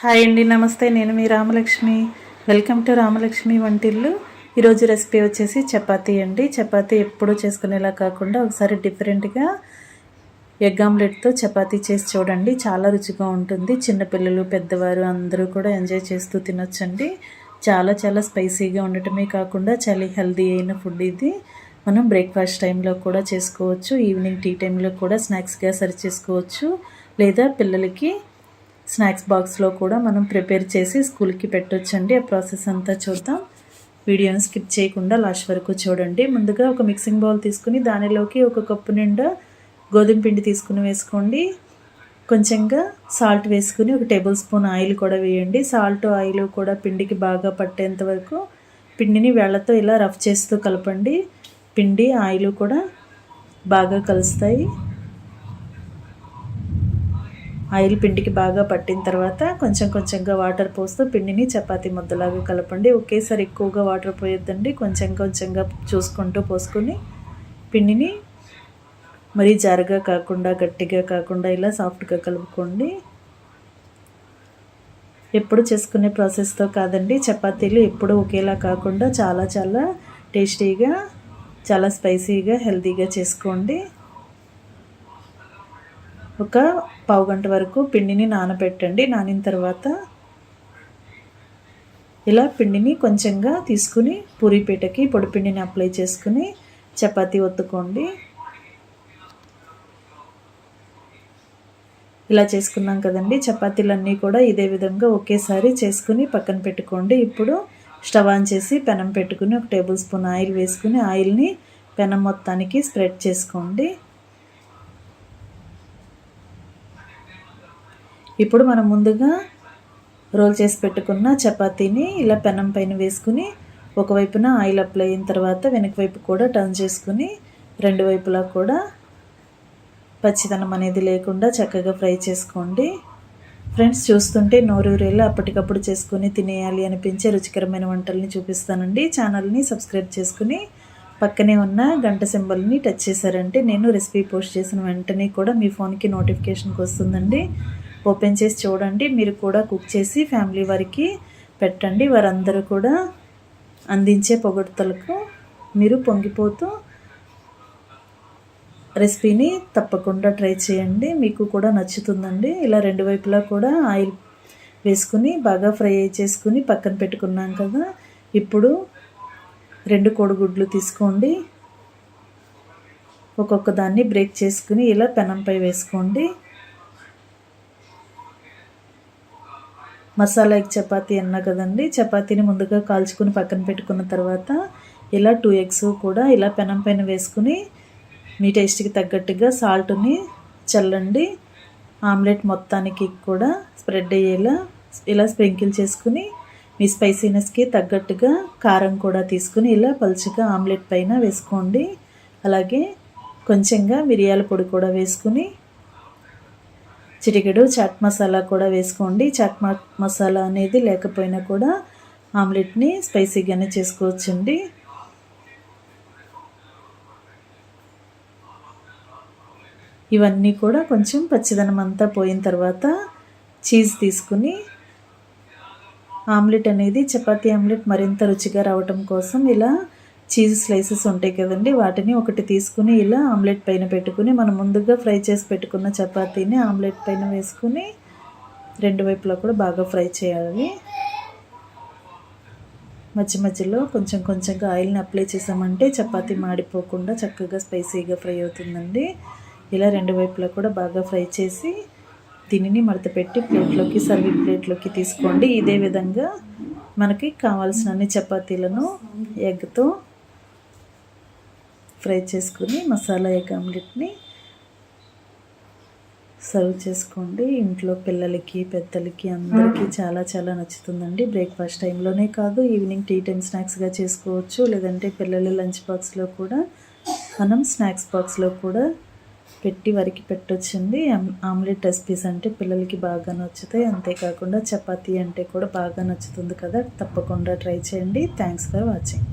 Hi అండి నమస్తే. నేను మీ Ramalakshmi. Welcome to Ramalakshmi Vantillu. ఈరోజు రెసిపీ వచ్చేసి చపాతీ అండి. చపాతీ ఎప్పుడూ చేసుకునేలా కాకుండా ఒకసారి డిఫరెంట్గా ఎగ్ ఆమ్లెట్తో చపాతీ చేసి చూడండి. చాలా రుచిగా ఉంటుంది. చిన్నపిల్లలు పెద్దవారు అందరూ కూడా ఎంజాయ్ చేస్తూ తినొచ్చండి. చాలా చాలా స్పైసీగా ఉండటమే కాకుండా చాలా హెల్దీ అయిన ఫుడ్ ఇది. మనం బ్రేక్ఫాస్ట్ టైంలో కూడా చేసుకోవచ్చు. ఈవినింగ్ టీ టైంలో కూడా స్నాక్స్గా సర్వ్ చేసుకోవచ్చు. లేదా పిల్లలకి స్నాక్స్ బాక్స్లో కూడా మనం ప్రిపేర్ చేసి స్కూల్కి పెట్టొచ్చండి. ఆ ప్రాసెస్ అంతా చూద్దాం. వీడియోని స్కిప్ చేయకుండా లాస్ట్ వరకు చూడండి. ముందుగా ఒక మిక్సింగ్ బౌల్ తీసుకుని దానిలోకి ఒక కప్పు నిండా గోధుమ పిండి తీసుకుని వేసుకోండి. కొంచెంగా సాల్ట్ వేసుకుని ఒక టేబుల్ స్పూన్ ఆయిల్ కూడా వేయండి. సాల్ట్ ఆయిల్ కూడా పిండికి బాగా పట్టేంత వరకు పిండిని వేళ్ళతో ఇలా రఫ్ చేస్తూ కలపండి. పిండి ఆయిల్ కూడా బాగా కలుస్తాయి. ఆయిల్ పిండికి బాగా పట్టిన తర్వాత కొంచెం కొంచెంగా వాటర్ పోస్తూ పిండిని చపాతీ ముద్దలాగా కలపండి. ఒకేసారి ఎక్కువగా వాటర్ పోయొద్దండి. కొంచెం కొంచెంగా చూసుకుంటూ పోసుకొని పిండిని మరీ జారుగా కాకుండా గట్టిగా కాకుండా ఇలా సాఫ్ట్గా కలుపుకోండి. ఎప్పుడు చేసుకునే ప్రాసెస్తో కాదండి. చపాతీలు ఎప్పుడు ఒకేలా కాకుండా చాలా చాలా టేస్టీగా చాలా స్పైసీగా హెల్తీగా చేసుకోండి. ఒక పావు గంట వరకు పిండిని నానబెట్టండి. నానిన తర్వాత ఇలా పిండిని కొంచెంగా తీసుకుని పూరీపీటకి పొడి పొడిపిండిని అప్లై చేసుకుని చపాతీ ఒత్తుకోండి. ఇలా చేసుకున్నాం కదండి. చపాతీలన్నీ కూడా ఇదే విధంగా ఒకేసారి చేసుకుని పక్కన పెట్టుకోండి. ఇప్పుడు స్టవ్ ఆన్ చేసి పెనం పెట్టుకుని ఒక టేబుల్ స్పూన్ ఆయిల్ వేసుకుని ఆయిల్ని పెనం మొత్తానికి స్ప్రెడ్ చేసుకోండి. ఇప్పుడు మనం ముందుగా రోల్ చేసి పెట్టుకున్న చపాతీని ఇలా పెనం పైన వేసుకుని ఒకవైపున ఆయిల్ అప్లై అయిన తర్వాత వెనక వైపు కూడా టర్న్ చేసుకుని రెండు వైపులా కూడా పచ్చిదనం అనేది లేకుండా చక్కగా ఫ్రై చేసుకోండి. ఫ్రెండ్స్ చూస్తుంటే నోరూరేళ్ళు అప్పటికప్పుడు చేసుకుని తినేయాలి అనిపించే రుచికరమైన వంటల్ని చూపిస్తానండి. ఛానల్ని సబ్స్క్రైబ్ చేసుకుని పక్కనే ఉన్న గంట సింబల్ని టచ్ చేశారంటే నేను రెసిపీ పోస్ట్ చేసిన వెంటనే కూడా మీ ఫోన్కి నోటిఫికేషన్కి వస్తుందండి. ఓపెన్ చేసి చూడండి. మీరు కూడా కుక్ చేసి ఫ్యామిలీ వారికి పెట్టండి. వారందరూ కూడా అందించే పొగడ్తలకు మీరు పొంగిపోతూ రెసిపీని తప్పకుండా ట్రై చేయండి. మీకు కూడా నచ్చుతుందండి. ఇలా రెండు వైపులా కూడా ఆయిల్ వేసుకుని బాగా ఫ్రై చేసుకుని పక్కన పెట్టుకున్నాం కదా. ఇప్పుడు రెండు కోడిగుడ్లు తీసుకోండి. ఒక్కొక్క దాన్ని బ్రేక్ చేసుకుని ఇలా పెనంపై వేసుకోండి. మసాలా ఎగ్ అన్నా కదండి. చపాతీని ముందుగా కాల్చుకుని పక్కన పెట్టుకున్న తర్వాత ఇలా టూ ఎగ్స్ కూడా ఇలా పెనం పైన వేసుకుని మీ టేస్ట్కి తగ్గట్టుగా సాల్ట్ని చల్లండి. ఆమ్లెట్ మొత్తానికి కూడా స్ప్రెడ్ అయ్యేలా ఇలా స్ప్రింకిల్ చేసుకుని మీ స్పైసీనెస్కి తగ్గట్టుగా కారం కూడా తీసుకుని ఇలా పలుచగా ఆమ్లెట్ పైన వేసుకోండి. అలాగే కొంచెంగా మిరియాల పొడి కూడా వేసుకుని చిటికెడు చాట్ మసాలా కూడా వేసుకోండి. చాట్ మసాలా అనేది లేకపోయినా కూడా ఆమ్లెట్ని స్పైసీగానే చేసుకోవచ్చండి. ఇవన్నీ కూడా కొంచెం పచ్చిదనం అంతా పోయిన తర్వాత చీజ్ తీసుకుని ఆమ్లెట్ అనేది చపాతీ ఆమ్లెట్ మరింత రుచిగా రావటం కోసం ఇలా చీజ్ స్లైసెస్ ఉంటాయి కదండి వాటిని ఒకటి తీసుకుని ఇలా ఆమ్లెట్ పైన పెట్టుకుని మనం ముందుగా ఫ్రై చేసి పెట్టుకున్న చపాతీని ఆమ్లెట్ పైన వేసుకుని రెండు వైపులా కూడా బాగా ఫ్రై చేయాలి. మధ్య మధ్యలో కొంచెం కొంచెంగా ఆయిల్ని అప్లై చేసామంటే చపాతీ మాడిపోకుండా చక్కగా స్పైసీగా ఫ్రై అవుతుందండి. ఇలా రెండు వైపులా కూడా బాగా ఫ్రై చేసి దీనిని మడత పెట్టి ప్లేట్లోకి సర్వింగ్ ప్లేట్లోకి తీసుకోండి. ఇదే విధంగా మనకి కావాల్సిన అన్ని చపాతీలను ఎగ్తో ఫ్రై చేసుకుని మసాలా ఎగ్ ఆమ్లెట్ని సర్వ్ చేసుకోండి. ఇంట్లో పిల్లలకి పెద్దలకి అందరికీ చాలా చాలా నచ్చుతుందండి. బ్రేక్ఫాస్ట్ టైంలోనే కాదు ఈవినింగ్ టీ టైం స్నాక్స్గా చేసుకోవచ్చు. లేదంటే పిల్లల లంచ్ బాక్స్లో కూడా మనం స్నాక్స్ బాక్స్లో కూడా పెట్టి వరకు పెట్టొచ్చండి. ఆమ్లెట్ రెసిపీస్ అంటే పిల్లలకి బాగా నచ్చుతాయి. అంతేకాకుండా చపాతీ అంటే కూడా బాగా నచ్చుతుంది కదా. తప్పకుండా ట్రై చేయండి. Thanks for watching.